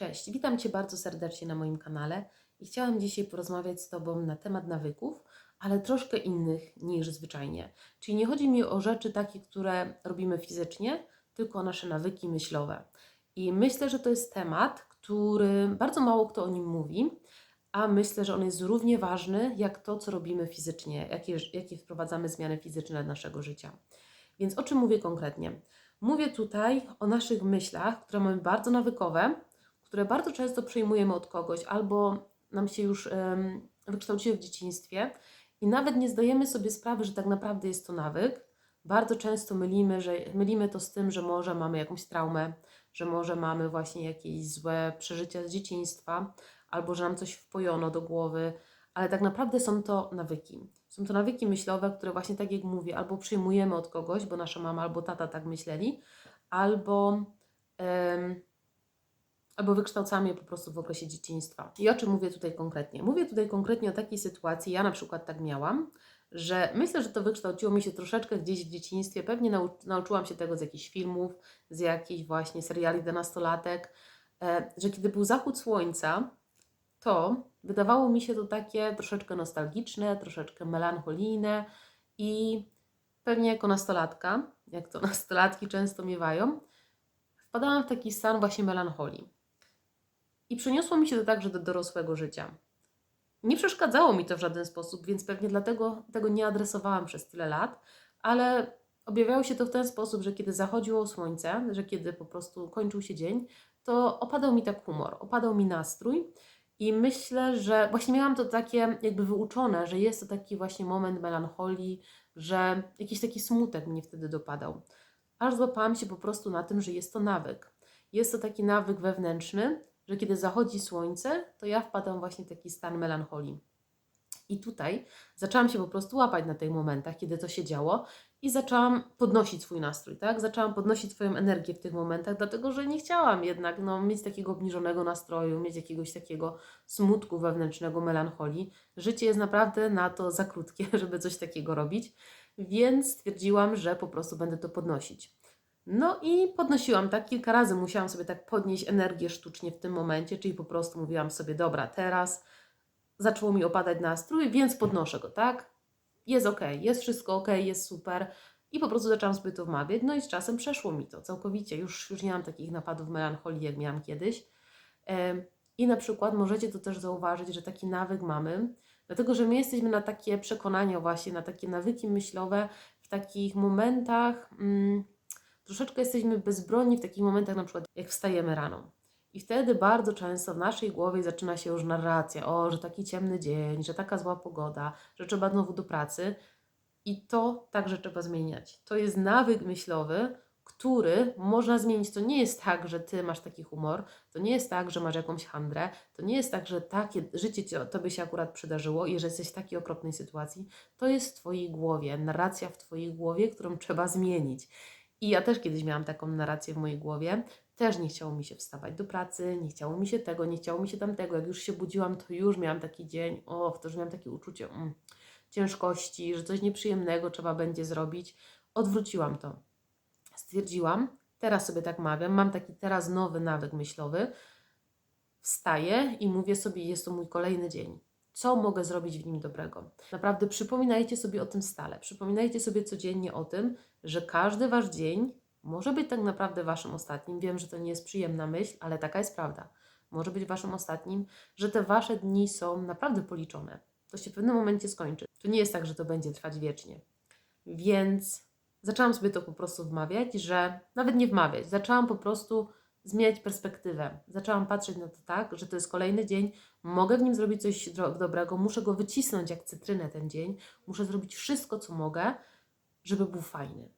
Cześć, witam Cię bardzo serdecznie na moim kanale i chciałam dzisiaj porozmawiać z Tobą na temat nawyków, ale troszkę innych niż zwyczajnie. Czyli nie chodzi mi o rzeczy takie, które robimy fizycznie, tylko o nasze nawyki myślowe. I myślę, że to jest temat, który bardzo mało kto o nim mówi, a myślę, że on jest równie ważny jak to, co robimy fizycznie, jakie, jakie wprowadzamy zmiany fizyczne do naszego życia. Więc o czym mówię konkretnie? Mówię tutaj o naszych myślach, które mamy bardzo nawykowe, które bardzo często przejmujemy od kogoś albo nam się już um, wykształciły w dzieciństwie i nawet nie zdajemy sobie sprawy, że tak naprawdę jest to nawyk. Bardzo często mylimy, że, mylimy to z tym, że może mamy jakąś traumę, że może mamy właśnie jakieś złe przeżycia z dzieciństwa, albo że nam coś wpojono do głowy, ale tak naprawdę są to nawyki. Są to nawyki myślowe, które właśnie tak jak mówię, albo przyjmujemy od kogoś, bo nasza mama albo tata tak myśleli, albo, albo wykształcamy je po prostu w okresie dzieciństwa. I o czym mówię tutaj konkretnie? Mówię tutaj konkretnie o takiej sytuacji, ja na przykład tak miałam, że myślę, że to wykształciło mi się troszeczkę gdzieś w dzieciństwie. Pewnie nau nauczyłam się tego z jakichś filmów, z jakichś właśnie seriali do nastolatek, e, że kiedy był zachód słońca, to wydawało mi się to takie troszeczkę nostalgiczne, troszeczkę melancholijne i pewnie jako nastolatka, jak to nastolatki często miewają, wpadałam w taki stan właśnie melancholii. I przeniosło mi się to także do dorosłego życia. Nie przeszkadzało mi to w żaden sposób, więc pewnie dlatego tego nie adresowałam przez tyle lat, ale objawiało się to w ten sposób, że kiedy zachodziło słońce, że kiedy po prostu kończył się dzień, to opadał mi tak humor, opadał mi nastrój i myślę, że właśnie miałam to takie jakby wyuczone, że jest to taki właśnie moment melancholii, że jakiś taki smutek mnie wtedy dopadał. Aż złapałam się po prostu na tym, że jest to nawyk. Jest to taki nawyk wewnętrzny, że kiedy zachodzi słońce, to ja wpadam właśnie w taki stan melancholii. I tutaj zaczęłam się po prostu łapać na tych momentach, kiedy to się działo i zaczęłam podnosić swój nastrój, tak? Zaczęłam podnosić swoją energię w tych momentach, dlatego że nie chciałam jednak no, mieć takiego obniżonego nastroju, mieć jakiegoś takiego smutku wewnętrznego, melancholii. Życie jest naprawdę na to za krótkie, żeby coś takiego robić, więc stwierdziłam, że po prostu będę to podnosić. No i podnosiłam tak kilka razy, musiałam sobie tak podnieść energię sztucznie w tym momencie, czyli po prostu mówiłam sobie, dobra, teraz zaczęło mi opadać nastrój, więc podnoszę go, tak? Jest ok, jest wszystko ok, jest super. I po prostu zaczęłam sobie to wmawiać, no i z czasem przeszło mi to całkowicie. Już, już nie mam takich napadów melancholii, jak miałam kiedyś. I na przykład możecie to też zauważyć, że taki nawyk mamy, dlatego że my jesteśmy na takie przekonania, właśnie na takie nawyki myślowe, w takich momentach. Mm, troszeczkę jesteśmy bezbronni w takich momentach, na przykład jak wstajemy rano. I wtedy bardzo często w naszej głowie zaczyna się już narracja, o, że taki ciemny dzień, że taka zła pogoda, że trzeba znowu do pracy. I to także trzeba zmieniać. To jest nawyk myślowy, który można zmienić. To nie jest tak, że ty masz taki humor, to nie jest tak, że masz jakąś handrę, to nie jest tak, że takie życie ci, tobie się akurat przydarzyło i że jesteś w takiej okropnej sytuacji. To jest w twojej głowie, narracja w twojej głowie, którą trzeba zmienić. I ja też kiedyś miałam taką narrację w mojej głowie. Też nie chciało mi się wstawać do pracy, nie chciało mi się tego, nie chciało mi się tamtego. Jak już się budziłam, to już miałam taki dzień, o, to już miałam takie uczucie mm, ciężkości, że coś nieprzyjemnego trzeba będzie zrobić. Odwróciłam to. Stwierdziłam, teraz sobie tak mawiam, mam taki teraz nowy nawyk myślowy. Wstaję i mówię sobie, jest to mój kolejny dzień co mogę zrobić w nim dobrego. Naprawdę przypominajcie sobie o tym stale. Przypominajcie sobie codziennie o tym, że każdy wasz dzień może być tak naprawdę waszym ostatnim. Wiem, że to nie jest przyjemna myśl, ale taka jest prawda. Może być waszym ostatnim, że te wasze dni są naprawdę policzone. To się w pewnym momencie skończy. To nie jest tak, że to będzie trwać wiecznie. Więc zaczęłam sobie to po prostu wmawiać, że nawet nie wmawiać, zaczęłam po prostu zmieniać perspektywę. Zaczęłam patrzeć na to tak, że to jest kolejny dzień, mogę w nim zrobić coś dobrego, muszę go wycisnąć jak cytrynę ten dzień, muszę zrobić wszystko, co mogę, żeby był fajny.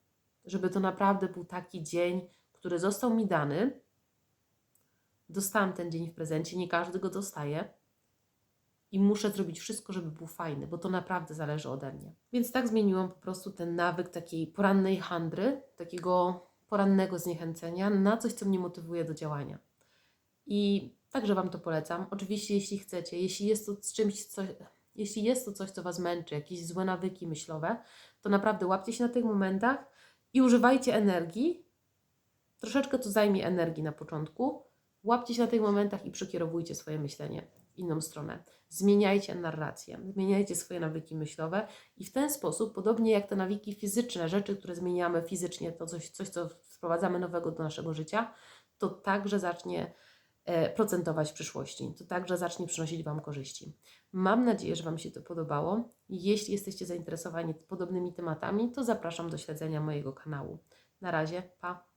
Żeby to naprawdę był taki dzień, który został mi dany. Dostałam ten dzień w prezencie, nie każdy go dostaje. I muszę zrobić wszystko, żeby był fajny, bo to naprawdę zależy ode mnie. Więc tak zmieniłam po prostu ten nawyk takiej porannej handry, takiego porannego zniechęcenia na coś, co mnie motywuje do działania. I także Wam to polecam. Oczywiście, jeśli chcecie, jeśli jest to czymś, co, jeśli jest to coś, co Was męczy, jakieś złe nawyki myślowe, to naprawdę łapcie się na tych momentach i używajcie energii. Troszeczkę to zajmie energii na początku, Łapcie się na tych momentach i przekierowujcie swoje myślenie inną stronę. Zmieniajcie narrację, zmieniajcie swoje nawyki myślowe i w ten sposób, podobnie jak te nawyki fizyczne, rzeczy, które zmieniamy fizycznie, to coś, coś co wprowadzamy nowego do naszego życia, to także zacznie e, procentować w przyszłości. To także zacznie przynosić Wam korzyści. Mam nadzieję, że Wam się to podobało. Jeśli jesteście zainteresowani podobnymi tematami, to zapraszam do śledzenia mojego kanału. Na razie, pa!